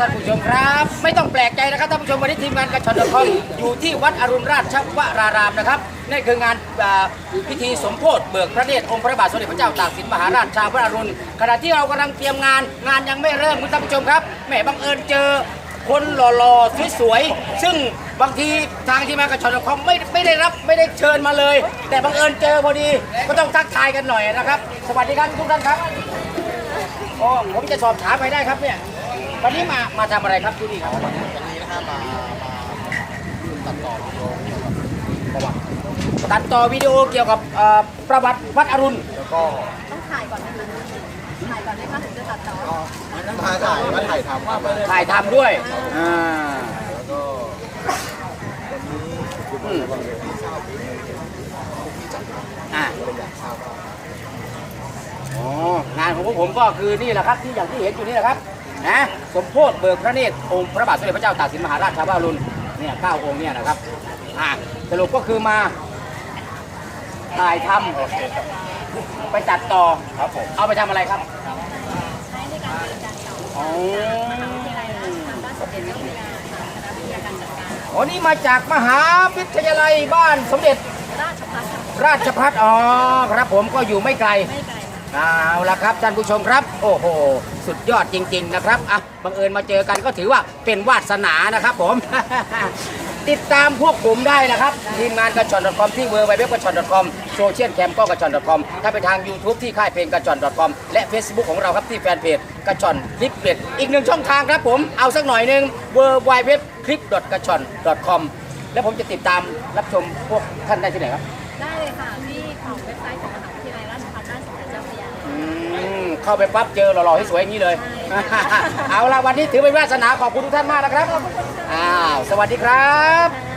ท่านผู้ชมครับ ไม่ต้องแปลกใจนะครับท่านผู้ชมวันนี้ทีมงานกระชอนดอทคอมอยู่ที่วัดอรุณราชวรารามนะครับนั่นคืองานพิธีสมโพธิเบิกพระเนตรองค์พระบาทสมเด็จพระเจ้าตากสินมหาราชชาวพระอรุณขณะที่เรากำลังเตรียมงานงานยังไม่เริ่มคุณท่านผู้ชมครับแหมบังเอิญเจอคนหล่อๆสวยๆซึ่งบางทีทางที่มากระชอนดอทคอมไม่ไม่ได้รับไม่ได้เชิญมาเลย แต่บังเอิญเจอพอดีก็ต้องทักทายกันหน่อยนะครับ สวัสดีครับทุกท่านครับโอ้ผมจะสอบถามไปได้ครับเนี่ย วันนี้มามาทำอะไรครับที่นี่ครับวันนี้นะฮะมามาตัดต่อวิดีโอเกี่ยวกับประวัติตัดต่อวิดีโอเกี่ยวกับเอ่อประวัติวัดอรุณแล้วก็ต้องถ่ายก่อนนะคะถ่ายก่อนไหมคะถึงจะตัดต่อมาถ่ายมาถ่ายทำครับแล้วถ่ายทำด้วยอ่าก็อืมอ่าเลยอยากทราบว่าอ๋องานของพวกผมก็คือนี่แหละครับที่อย่างที่เห็นอยู่นี่แหละครับ นะสมโพธิเบิกพระเนตรองค์พระบาทสมเด็จพระเจ้าตากสินมหาราชชาวบ้านอรุณเนี่ยเก้าองค์เนี่ยนะครับอ่าสรุปก็คือมาถ่ายทำไปตัดต่อครับผมเอาไปทำอะไรครับใช้ในการเรียนการสอนอ๋อวิทยาลัยราชภัฏบ้านสมเด็จเจ้าพระยาค่ะคณะวิทยาการจัดการอ๋อนี่มาจากมหาวิทยาลัยบ้านสมเด็จราชภัฏค่ะราชพัฒอ๋อครับผมก็อยู่ไม่ไกลไม่ไกลค่ะ เอาละครับท่านผู้ชมครับ โอ้โห สุดยอดจริง ๆ นะครับอะบังเอิญมาเจอกันก็ถือว่าเป็นวาสนานะครับผม ติดตามพวกผมได้นะครับ ทีมงานกระชอน .com ที่ w w w กระชอน .com โซเชียลแคมก็กระชอน .com ถ้าไปทาง YouTube ที่ค่ายเพลงกระชอน .com และ Facebook ของเราครับที่แฟนเพจกระชอนคลิปเด็ดอีกหนึ่งช่องทางครับผมเอาสักหน่อยหนึ่ง w w w คลิปกระชอน .com แล้วผมจะติดตามรับชมพวกท่านได้ที่ไหนครับ ได้เลยค่ะที่ของเว็บไซต์ของมหาวิทยาลัย เข้าไปปั๊บเจอหล่อๆให้สวยอย่างนี้เลย เอาละวันนี้ถือเป็นวาสนาขอบคุณทุกท่านมากนะครับอ้าวสวัสดีครับค่ะ